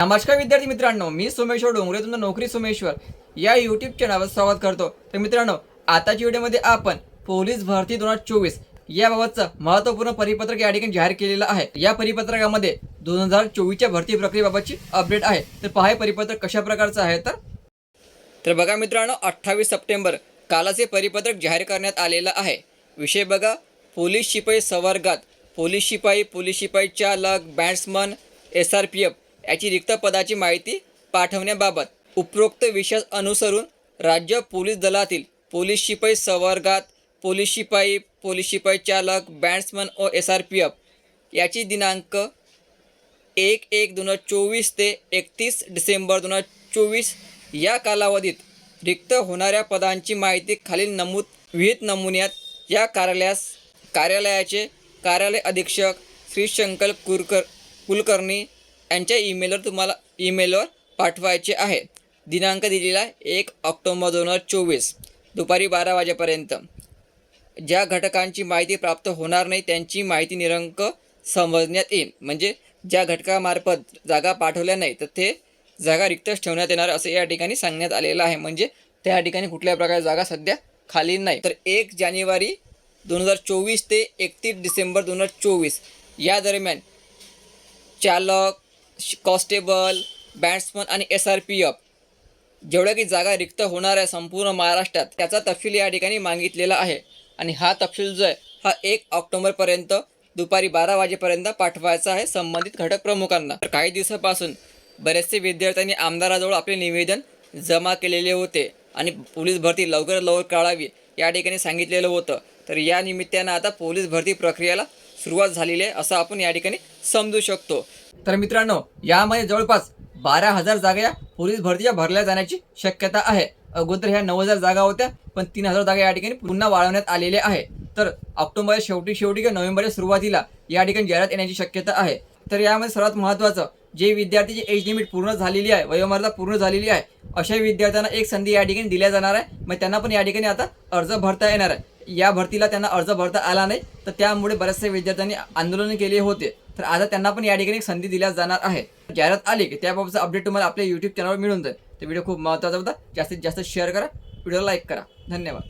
नमस्कार विद्यार्थी मित्रांनो मी सोमेश्वर डोंगरे तुमचं नोकरी सोमेश्वर. या यूट्यूब चॅनलवर स्वागत करतो. तर मित्रांनो आताच्या व्हिडिओमध्ये आपण पोलीस भरती दोन हजार चोवीस याबाबतचं महत्त्वपूर्ण परिपत्रक या ठिकाणी जाहीर केलेलं आहे. या परिपत्रकामध्ये दोन हजार चोवीसच्या भरती प्रक्रियेबाबतची अपडेट आहे. तर पहा परिपत्रक कशा प्रकारचं आहे तर. तर बघा मित्रांनो अठ्ठावीस सप्टेंबर कालच हे परिपत्रक जाहीर करण्यात आलेलं आहे. विषय बघा पोलीस शिपाई संवर्गात पोलीस शिपाई पोलीस शिपाई चालक bandsman S R P F याची रिक्त पदाची माहिती पाठवण्याबाबत उपरोक्त विषयास अनुसरून राज्य पोलीस दलातील पोलीस शिपाई संवर्गात पोलीस शिपाई पोलीस शिपाई चालक बॅट्समन व एस आर पी एफ याची दिनांक एक एक दोन हजार चोवीस ते एकतीस डिसेंबर दोन हजार चोवीस या कालावधीत रिक्त होणाऱ्या पदांची माहिती खालील नमूद विहित नमुन्यात या कार्यालयास कार्यालयाचे कार्यालय अधीक्षक श्री शंकर कुरकर कुलकर्णी यांच्या ईमेलवर तुम्हाला ईमेलवर पाठवायचे आहे. दिनांक दिलेला एक ऑक्टोबर दोन हजार चोवीस दुपारी बारा वाजेपर्यंत. ज्या घटकांची माहिती प्राप्त होणार नाही त्यांची माहिती निरंक समजण्यात येईल. म्हणजे ज्या घटकामार्फत जागा पाठवल्या नाही तर ते जागा रिक्तच ठेवण्यात येणार असं या ठिकाणी सांगण्यात आलेलं आहे. म्हणजे त्या ठिकाणी कुठल्या प्रकारे जागा सध्या खाली नाही. तर एक जानेवारी दोन हजार चोवीस ते एकतीस डिसेंबर दोन हजार चोवीस या दरम्यान चालक कॉन्स्टेबल बॅट्समन आणि एस आर पी एफ. जेवढ्या की जागा रिक्त होणार आहे संपूर्ण महाराष्ट्रात त्याचा तपशील या ठिकाणी मागितलेला आहे. आणि हा तपशील जो आहे हा एक ऑक्टोबरपर्यंत दुपारी बारा वाजेपर्यंत पाठवायचा आहे संबंधित घटक प्रमुखांना. तर काही दिवसापासून बरेचसे विद्यार्थ्यांनी आमदाराजवळ आपले निवेदन जमा केलेले होते आणि पोलीस भरती लवकरात लवकर काढावी या ठिकाणी सांगितलेलं होतं. तर या निमित्तानं आता पोलीस भरती प्रक्रियेला सुरुवात झालेली आहे असं आपण या ठिकाणी समजू शकतो. तर मित्रांनो यामध्ये जवळपास बारा हजार जागा या पोलीस भरतीच्या भरल्या जाण्याची शक्यता आहे. अगोदर ह्या नऊ हजार जागा होत्या पण तीन हजार जागा या ठिकाणी पुन्हा वाढवण्यात आलेल्या आहे. तर ऑक्टोबरच्या शेवटी शेवटी किंवा नोव्हेंबरच्या सुरुवातीला या ठिकाणी जाहिरात येण्याची शक्यता आहे. तर यामध्ये सर्वात महत्त्वाचं जे विद्यार्थीची एज लिमिट पूर्ण झालेली आहे वयोमर्यादा पूर्ण झालेली आहे अशा विद्यार्थ्यांना एक संधी या ठिकाणी दिल्या जाणार आहे. मग त्यांना पण या ठिकाणी आता अर्ज भरता येणार आहे. या भरतीला त्यांना अर्ज भरता आला नाही तर त्यामुळे बऱ्याचशा विद्यार्थ्यांनी आंदोलन केले होते. तर आता त्यांना पण या ठिकाणी एक संधी दिल्या जाणार आहे. जाहिरात आली की त्याबाबतचं अपडेट तुम्हाला आपल्या युट्यूब चॅनलवर मिळून जाईल. तर व्हिडिओ खूप महत्त्वाचा होता. जास्तीत जास्त शेअर करा. व्हिडिओ लाईक करा. धन्यवाद.